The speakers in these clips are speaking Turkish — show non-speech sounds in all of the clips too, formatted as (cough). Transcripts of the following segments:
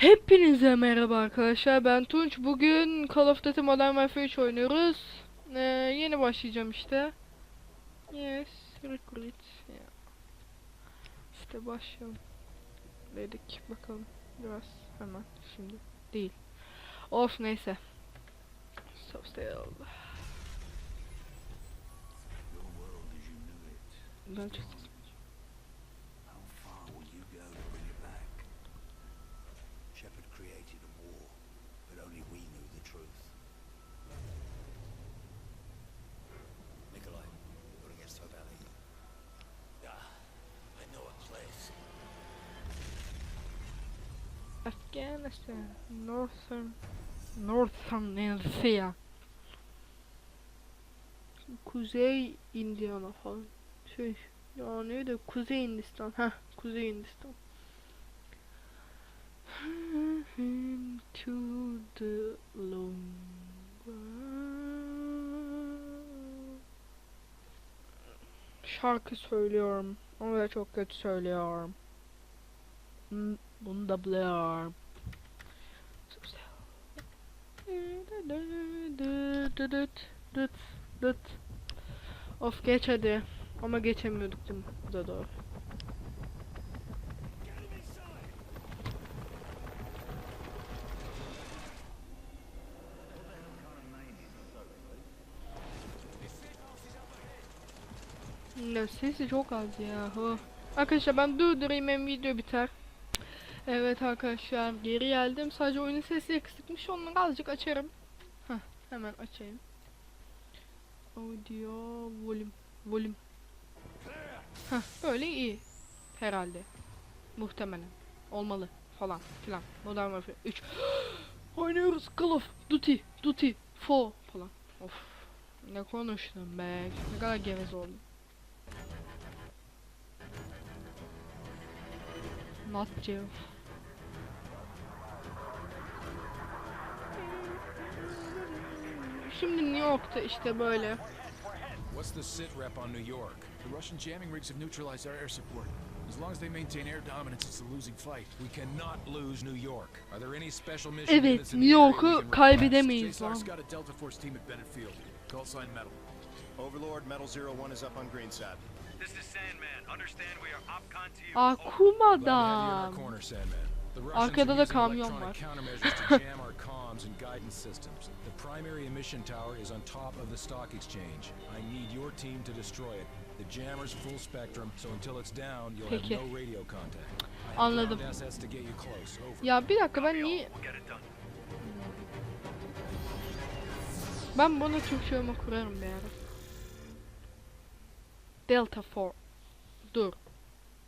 Hepinize merhaba arkadaşlar. Ben Tunç. Bugün Call of Duty Modern Warfare 3 oynuyoruz. Ee, yeni başlayacağım işte. Yes recruit Ya. İşte başlayalım dedik. Bakalım biraz hemen şimdi değil. Of neyse. So still. Your world as you knew it. Ben çok Afghanistan Northern Northern Asia Kuzey Indiana falan. Şey ya neydi? Kuzey Hindistan. Ha Kuzey Hindistan. Into the long Şarkı söylüyorum ama da çok kötü söylüyorum. Bunu da biliyorum. Of geç hadi. Ama geçemiyorduk? Bu da doğru. Ya sesi çok az ya. Arkadaşlar ben durdurayım hem video biter. Evet arkadaşlar geri geldim. Sadece oyunun sesi kısıkmış. Onu azıcık açarım. Heh, hemen açayım. Audio volume volume. Heh, böyle iyi. Herhalde. Muhtemelen. Olmalı falan filan. Modern Warfare 3. (gasps) Oynuyoruz Call of Duty Duty 4 falan. Of. Ne konuştum be. Ne kadar geveze oldum. Not jail. Şimdi New York'ta işte böyle. What's the sit rep on New York? The Russian jamming rigs have neutralized our air support. As long as they maintain air dominance, it's a losing fight. We cannot lose New York. Are there any special mission Evet, New York'u kaybedemeyiz lan. got a Delta Force team at Bennett Field. Call sign metal. Overlord, Metal Zero One is up on Greenside. This is Sandman. Understand we are OPCON to you. Over. Akuma Glad to have you in our adam. corner, Sandman. The Russians Arkada da kamyon var. The primary emission tower is on top of the stock exchange. I need your team to destroy it. The jammer's full spectrum, so until it's down, you'll Peki. have no radio contact. Anladım. ground assets to get you close. Over. Ya bir dakika ben niye ben bunu Türkçe kurarım bir ara. Delta Force. Dur.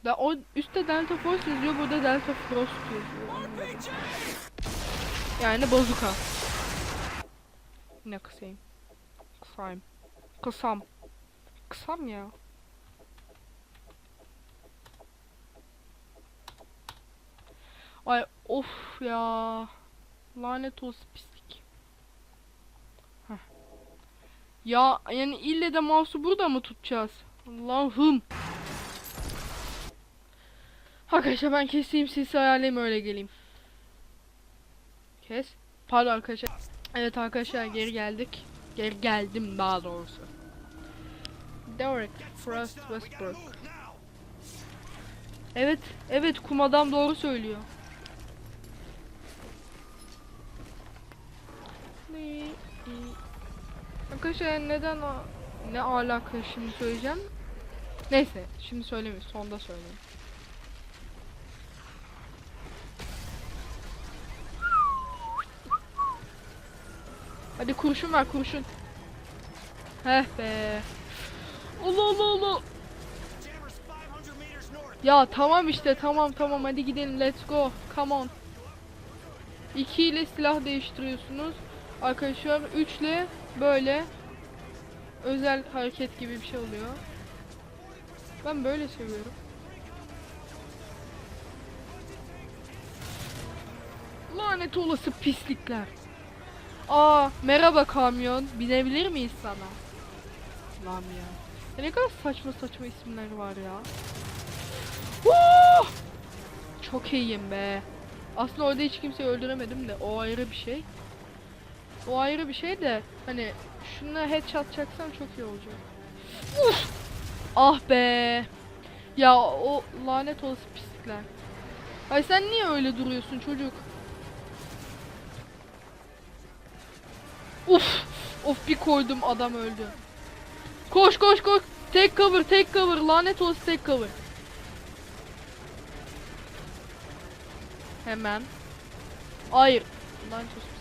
Da o üstte Delta Force yazıyor burada Delta Frost yazıyor. Yani bazuka. Ne kısayım? Kısayım. Kısam. Kısam ya. Ay of ya. Lanet olsun pislik. Heh. Ya yani ille de mouse'u burada mı tutacağız? Allah'ım. Arkadaşlar ben keseyim sesi ayarlayayım öyle geleyim. Kes. Pardon arkadaşlar. Evet arkadaşlar geri geldik. Geri geldim daha doğrusu. Derek Frost Westbrook. Evet, evet kum adam doğru söylüyor. Ne? Arkadaşlar neden o ne alaka şimdi söyleyeceğim. Neyse şimdi söylemiyorum sonda söyleyeyim. Hadi kurşun ver kurşun. Heh be. Allah Allah Allah. Jammer's 500 meters north. Ya tamam işte tamam tamam hadi gidelim let's go. Come on. 2 ile silah değiştiriyorsunuz. Arkadaşlar 3 ile böyle özel hareket gibi bir şey oluyor. Ben böyle seviyorum. Lanet olası pislikler. Aa merhaba kamyon. Binebilir miyiz sana? Lan ya. Ya Ne kadar saçma saçma isimler var ya. Woo! Çok iyiyim be. Aslında orada hiç kimseyi öldüremedim de o ayrı bir şey. O ayrı bir şey de hani şuna headshot çaksam çok iyi olacak. Uf! Ah be. Ya o lanet olası pislikler. Ay sen niye öyle duruyorsun çocuk? Uf! Of bir koydum adam öldü. Koş koş koş. Tek cover tek cover lanet olası tek cover. Hemen. Hayır. Lanet pislik.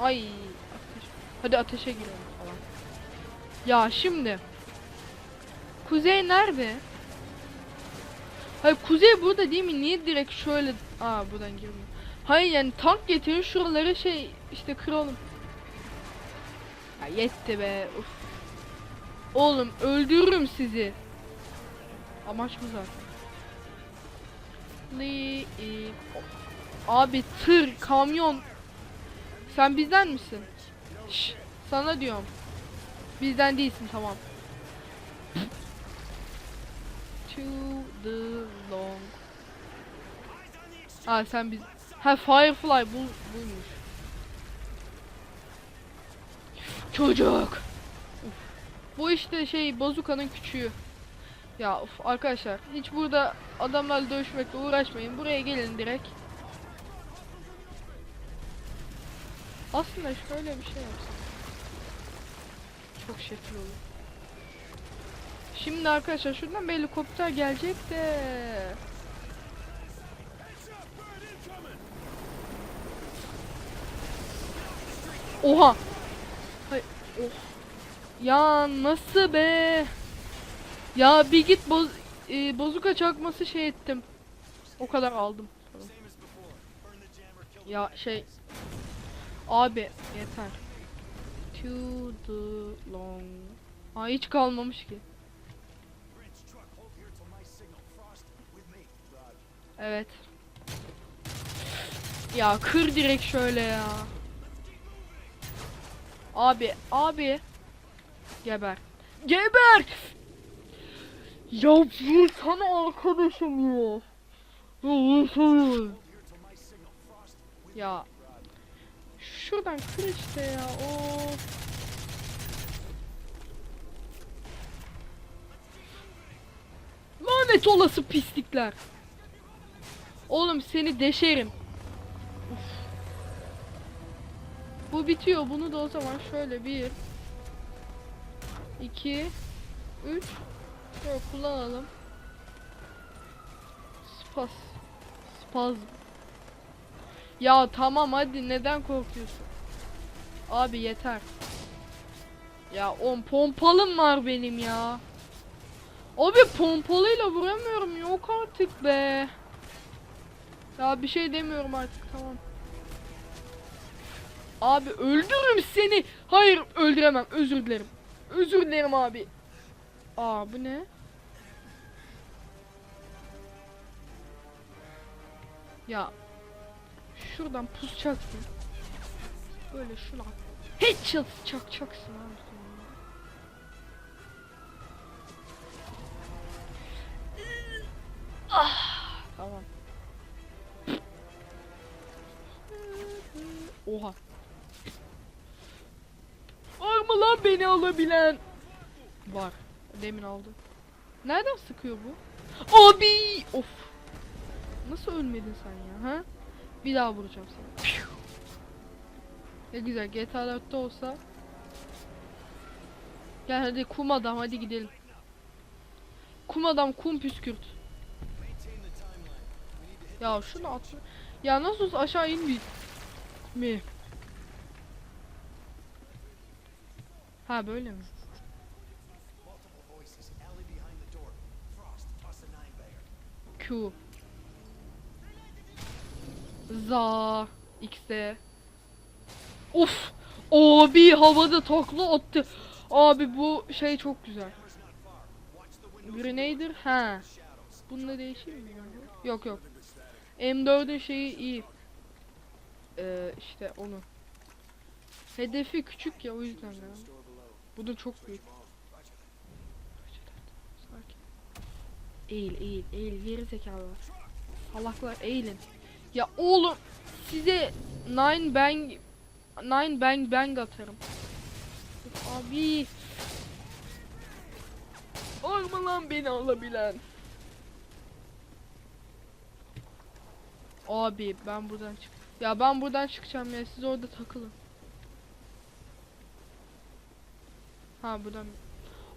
Ay. Ateş. Hadi ateşe girelim falan. Ya şimdi. Kuzey nerede? Hayır kuzey burada değil mi? Niye direkt şöyle... Aa buradan girmiyor. Hayır yani tank getirin şuraları şey işte kıralım. Ya yetti be. Uf. Oğlum öldürürüm sizi. Amaç bu zaten. Li Abi tır, kamyon. Sen bizden misin? Şş, sana diyorum. Bizden değilsin tamam. To the long. Ha sen biz. Ha Firefly bu buymuş. Çocuk. Uf. Bu işte şey bazuka'nın küçüğü. Ya of arkadaşlar hiç burada adamlarla dövüşmekle uğraşmayın. Buraya gelin direkt. Aslında şöyle bir şey yapsam. Çok şekil olur. Şimdi arkadaşlar şuradan bir helikopter gelecek de. Oha. Hay oh. Ya nasıl be? Ya bir git boz e, bozuka çakması şey ettim. O kadar aldım. Tamam. Ya şey Abi yeter. To long. Aa hiç kalmamış ki. Evet. Ya kır direkt şöyle ya. Abi, abi. Geber. Geber! Ya vursana arkadaşım ya. Ya vursana. Ya. Şuradan kır işte ya. Of. Lanet olası pislikler. Oğlum seni deşerim. Uf. Bu bitiyor. Bunu da o zaman şöyle bir, iki, üç. Şöyle kullanalım. Spas. Spazm. Ya tamam hadi neden korkuyorsun? Abi yeter. Ya on pompalım var benim ya. Abi pompalıyla vuramıyorum yok artık be. Ya bir şey demiyorum artık tamam. Abi öldürürüm seni. Hayır öldüremem özür dilerim. Özür dilerim abi. Aa bu ne? Ya şuradan pusacaksın. Böyle şuna. Headshot çakacaksın abi. Beni alabilen? Var. Demin aldı. Nereden sıkıyor bu? Abi! Of. Nasıl ölmedin sen ya ha? Bir daha vuracağım seni. Ne güzel GTA 4'te olsa. Gel hadi kum adam hadi gidelim. Kum adam kum püskürt. Ya şunu at. Ya nasıl aşağı inmeyeyim. Mi? Ha böyle mi? Q. Za. X'e. Of. Abi havada takla attı. Abi bu şey çok güzel. Grenader ha. Bununla değişir mi? Yok yok. M4'ün şeyi iyi. Ee, işte onu. Hedefi küçük ya o yüzden ya. Bu da çok büyük. Sakin. Eğil eğil eğil geri zekalılar. Salaklar eğilin. Ya oğlum size nine bang nine bang bang atarım. Abi. Mı lan beni alabilen? Abi ben buradan çık. Ya ben buradan çıkacağım ya siz orada takılın. Ha buradan.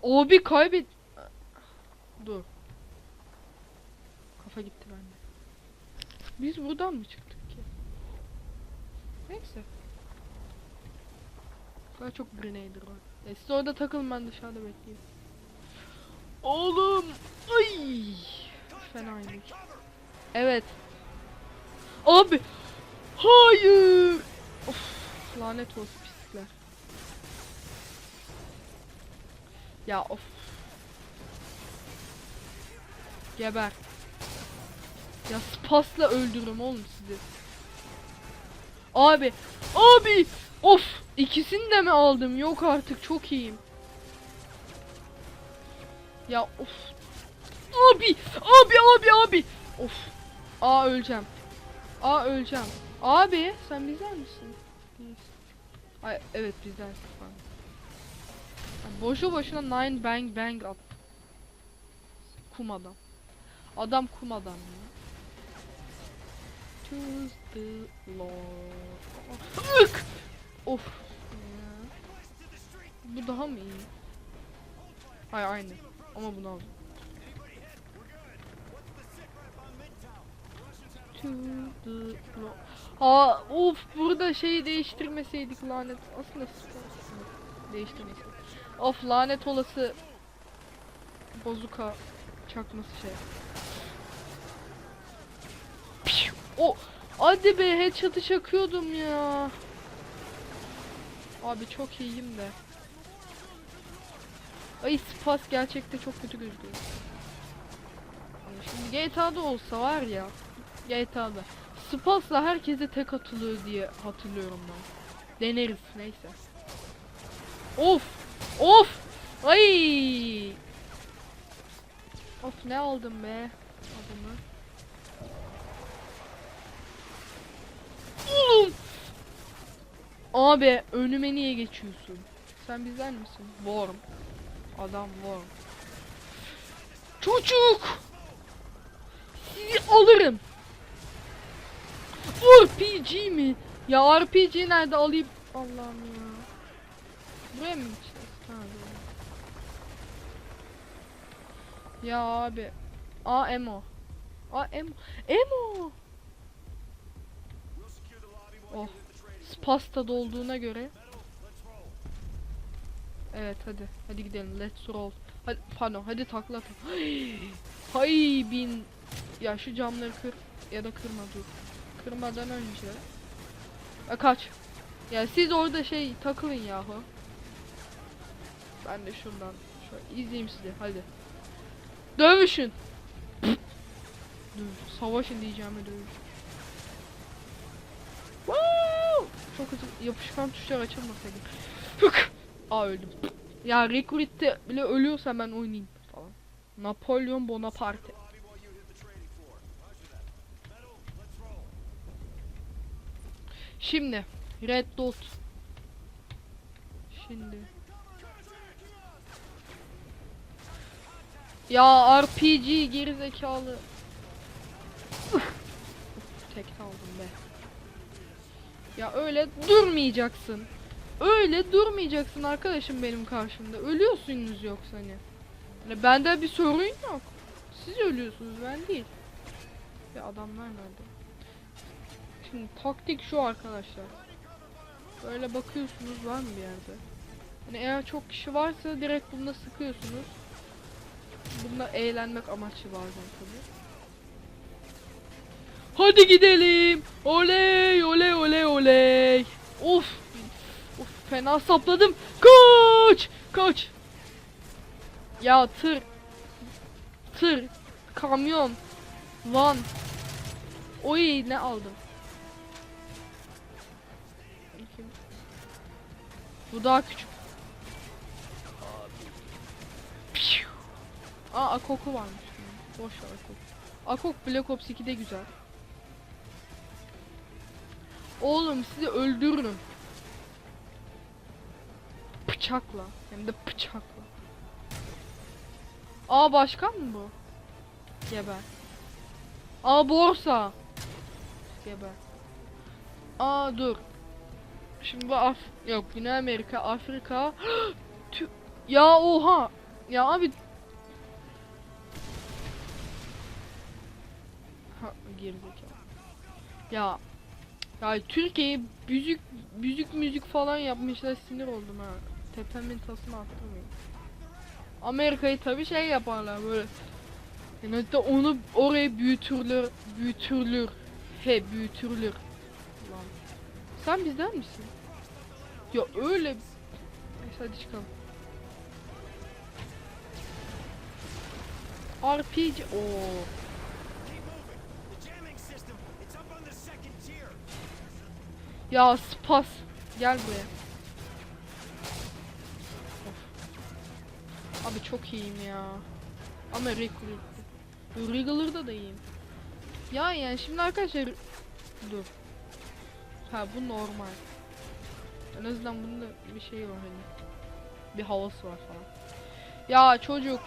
Abi kaybet. Dur. Kafa gitti bende. Biz buradan mı çıktık ki? Neyse. Daha çok grenader var. E siz orada takılın ben dışarıda bekleyeyim. Oğlum. Ay. Fenaymış. Evet. Abi. Hayır. Of. Lanet olsun Ya of. Geber. Ya spasla öldürürüm oğlum sizi. Abi. Abi. Of. İkisini de mi aldım? Yok artık çok iyiyim. Ya of. Abi. Abi abi abi. Of. Aa öleceğim. Aa öleceğim. Abi sen bizden misin? Ay evet bizden falan. Boşu boşuna nine bang bang at. Kum adam. Adam kum adam ya. Choose the. Ük! Of. Bu daha mı iyi? Hayır aynı. Ama bunu aldım. Ha of burada şeyi değiştirmeseydik lanet. Aslında değiştirmeseydik. Of lanet olası bozuka çakması şey. O hadi be headshot'ı çakıyordum ya. Abi çok iyiyim de. Ay spas gerçekte çok kötü gözüküyor. Yani Şimdi GTA'da olsa var ya GTA'da Spas'la herkese tek atılıyor diye hatırlıyorum ben. Deneriz neyse. Of! Of! Ay! Of ne aldım be adamı. Oğlum! Abi önüme niye geçiyorsun? Sen bizden misin? Warm. Adam warm. Çocuk! Sizi alırım. RPG mi? Ya RPG nerede alayım? Allah'ım ya. Buraya mı gideceğiz? Ha, doğru. Ya abi. Aa emo. Aa emo. Emo. Oh. Spasta dolduğuna göre. Evet hadi. Hadi gidelim. Let's roll. Hadi pardon. Hadi takla at. (gasps) Hay bin. Ya şu camları kır. Ya da kırma dur. Kırmadan önce. Ya kaç. Ya siz orada şey takılın yahu. Ben de şuradan şöyle izleyeyim sizi hadi. Dövüşün. Dur, savaşın diyeceğime dövüş. Çok hızlı yapışkan tuşlar açılmasaydı. Hık! Aa öldüm. Ya Recruit'te bile ölüyorsa ben oynayayım falan. Napolyon Bonaparte. Şimdi Red Dot. Şimdi. Ya RPG geri zekalı. Tek aldım be. Ya öyle durmayacaksın. Öyle durmayacaksın arkadaşım benim karşımda. Ölüyorsunuz yoksa hani. Hani bende bir sorun yok. Siz ölüyorsunuz ben değil. Ve adamlar nerede? Şimdi taktik şu arkadaşlar. Böyle bakıyorsunuz var mı bir yerde? Hani eğer çok kişi varsa direkt bunda sıkıyorsunuz. Bunda eğlenmek amaçlı bazen tabii. Hadi gidelim. Oley oley oley oley. Of. Of fena sapladım. Kaç. Kaç. Ya tır. Tır. Kamyon. Van. Oy ne aldım. Bu daha küçük. Aa koku varmış. Boş ver Akok. Akok Black Ops 2'de güzel. Oğlum sizi öldürürüm. Bıçakla. Hem de bıçakla. Aa başkan mı bu? Geber. Aa borsa. Geber. Aa dur. Şimdi bu Af yok Güney Amerika, Afrika. (gasps) Ya oha. Ya abi. Gerizekalı. Ya. Ya Türkiye'ye müzik müzik müzik falan yapmışlar sinir oldum ha. Tepemin tasını attırmayın. Amerika'yı tabi şey yaparlar böyle. Yani hatta onu oraya büyütürler, büyütürler. He büyütürler. Lan. Sen bizden misin? Ya öyle. Neyse hadi çıkalım. RPG o ya spas gel buraya. Of. Abi çok iyiyim ya. Ama Recruit. Regular'da da iyiyim. Ya yani şimdi arkadaşlar dur. Ha bu normal. En azından bunda bir şey var hani. Bir havası var falan. Ya çocuk.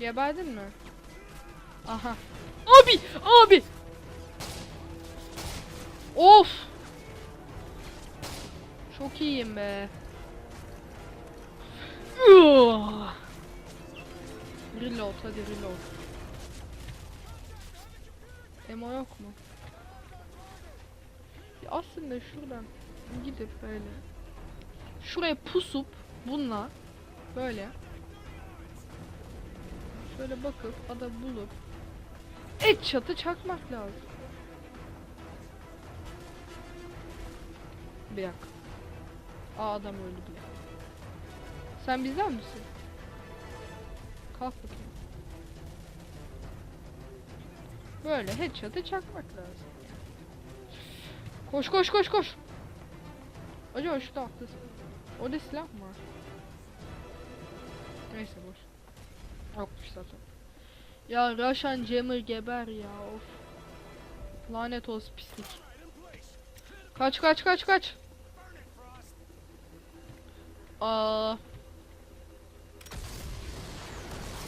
Geberdin mi? Aha. Abi! Abi! Of! Çok iyiyim be. (sighs) Reload hadi reload. Emo yok mu? Ya aslında şuradan gidip böyle şuraya pusup bununla böyle Şöyle bakıp ada bulup et çatı çakmak lazım. Bir dakika. Aa adam öldü bile. Sen bizden misin? Kalk bakayım. Böyle headshot'ı çakmak lazım. Koş koş koş koş. Acaba şurada atlasın. Orada silah mı var? Neyse boş. Yokmuş zaten. Ya Russian Jammer geber ya of. Lanet olsun pislik. Kaç kaç kaç kaç. Aa.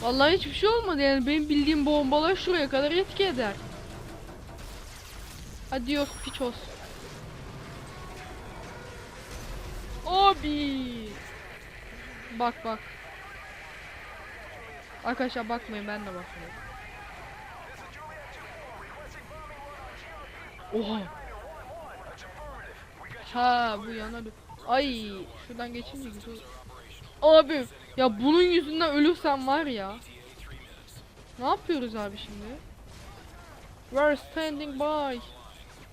Vallahi hiçbir şey olmadı yani benim bildiğim bombalar şuraya kadar etki eder. Adios piços. Abi. Bak bak. Arkadaşlar bakmayın ben de bakmıyorum. Oha. Ha bu yana. Ay şuradan geçince güzel. Abi ya bunun yüzünden ölürsem var ya. Ne yapıyoruz abi şimdi? We're standing by.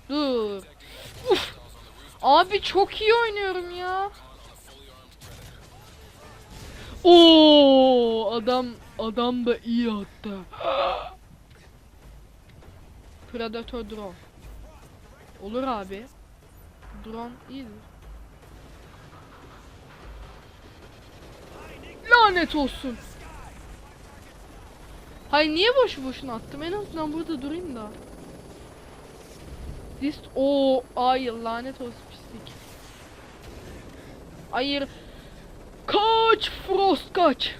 Dur. Uf. Abi çok iyi oynuyorum ya. Oo adam adam da iyi hatta. Predator drone. Olur abi. Drone iyidir. Lanet olsun. Hay niye boşu boşuna attım? En azından burada durayım da. This o ay lanet olsun pislik. Hayır. Kaç Frost kaç.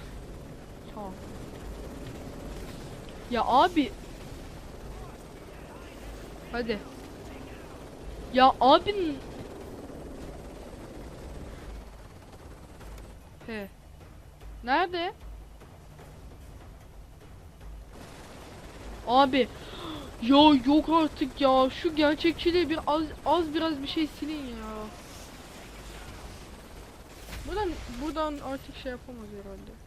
Tamam. Ya abi. Hadi. Ya abi. He. Nerede? Abi. Ya yok artık ya. Şu gerçekçiliği bir az az biraz bir şey silin ya. Buradan buradan artık şey yapamaz herhalde.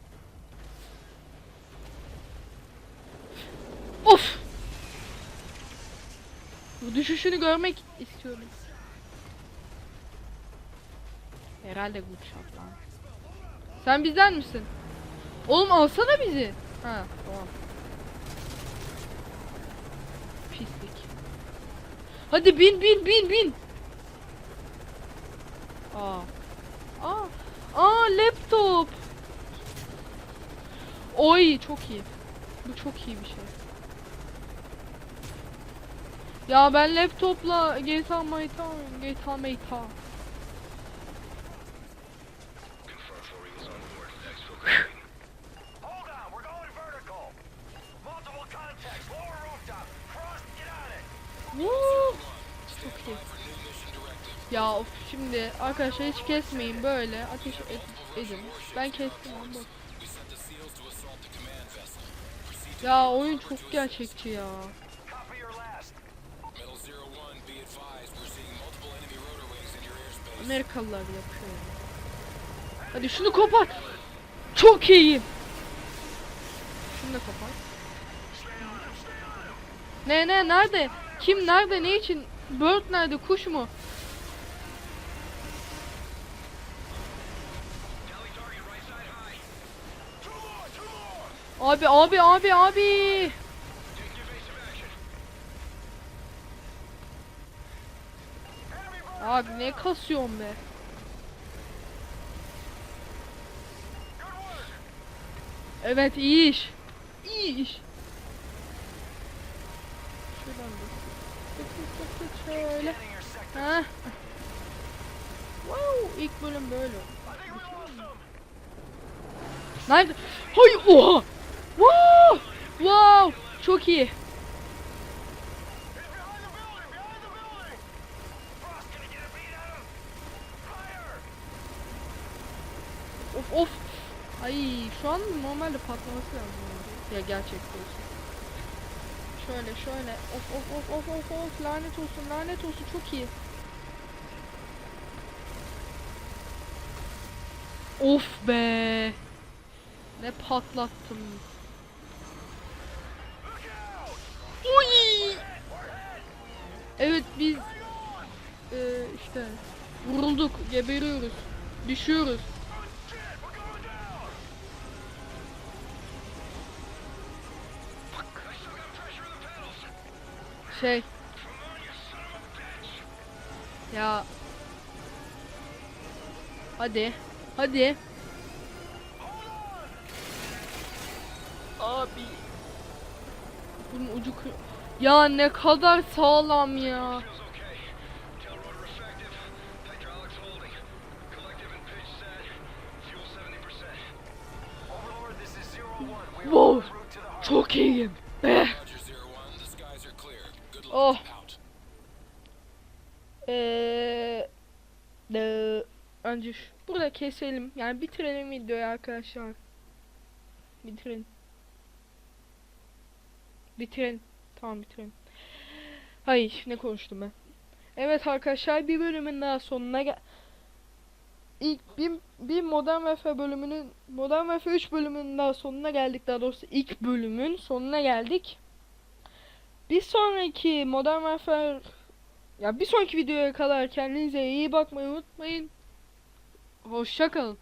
Of! Bu düşüşünü görmek istiyorum. Herhalde good shot lan. Sen bizden misin? Oğlum alsana bizi. Ha tamam. Pislik. Hadi bin bin bin bin. Aa. Aa. Aa laptop. Oy çok iyi. Bu çok iyi bir şey. Ya ben laptopla GTA Mayta GTA Mayta. Çok iyi. Ya of şimdi arkadaşlar hiç kesmeyin böyle ateş et- edin. Ben kestim ama. Ya oyun çok gerçekçi ya. Amerikalılar yapıyor. Hadi şunu kopar. Çok iyiyim. Şunu da kopar. Ne ne nerede? Kim nerede? Ne için? Bird nerede? Kuş mu? Abi abi abi abi. Abi ne kasıyorsun be? Evet iyi iş. İyi iş. Şuradan tık şöyle. Ha. Wow, ilk bölüm böyle. Nerede? Hay oha! Wow! Wow! Çok iyi. He's behind the building, behind the building. Frost gonna get a beat at him. Fire. Of of. Ay şu an normalde patlaması lazım. Ya gerçekte olsun. Şöyle şöyle. Of of of of of of. Lanet olsun lanet olsun çok iyi. Of be. Ne patlattım. Uy. Evet biz eee işte vurulduk, geberiyoruz, düşüyoruz. Şey. Ya. Hadi. Hadi. Abi. Bunun ucu kır... Ya ne kadar sağlam ya. Feels okay. Tail rotor effective. Hydraulics holding. Collective and pitch set. Fuel 70%. Overlord, this is zero one. We are Whoa. en route to the harbor. Çok iyiyim. Eh. Oh. De önce şu- burada keselim. Yani bitirelim videoyu arkadaşlar. Bitirin. Bitirin. Tamam bitirin. Hayır ne konuştum ben. Evet arkadaşlar bir bölümün daha sonuna gel. İlk bir, bir Modern Warfare bölümünün Modern Warfare 3 bölümünün daha sonuna geldik. Daha doğrusu ilk bölümün sonuna geldik. Bir sonraki Modern Warfare ya bir sonraki videoya kadar kendinize iyi bakmayı unutmayın. Hoşça kalın.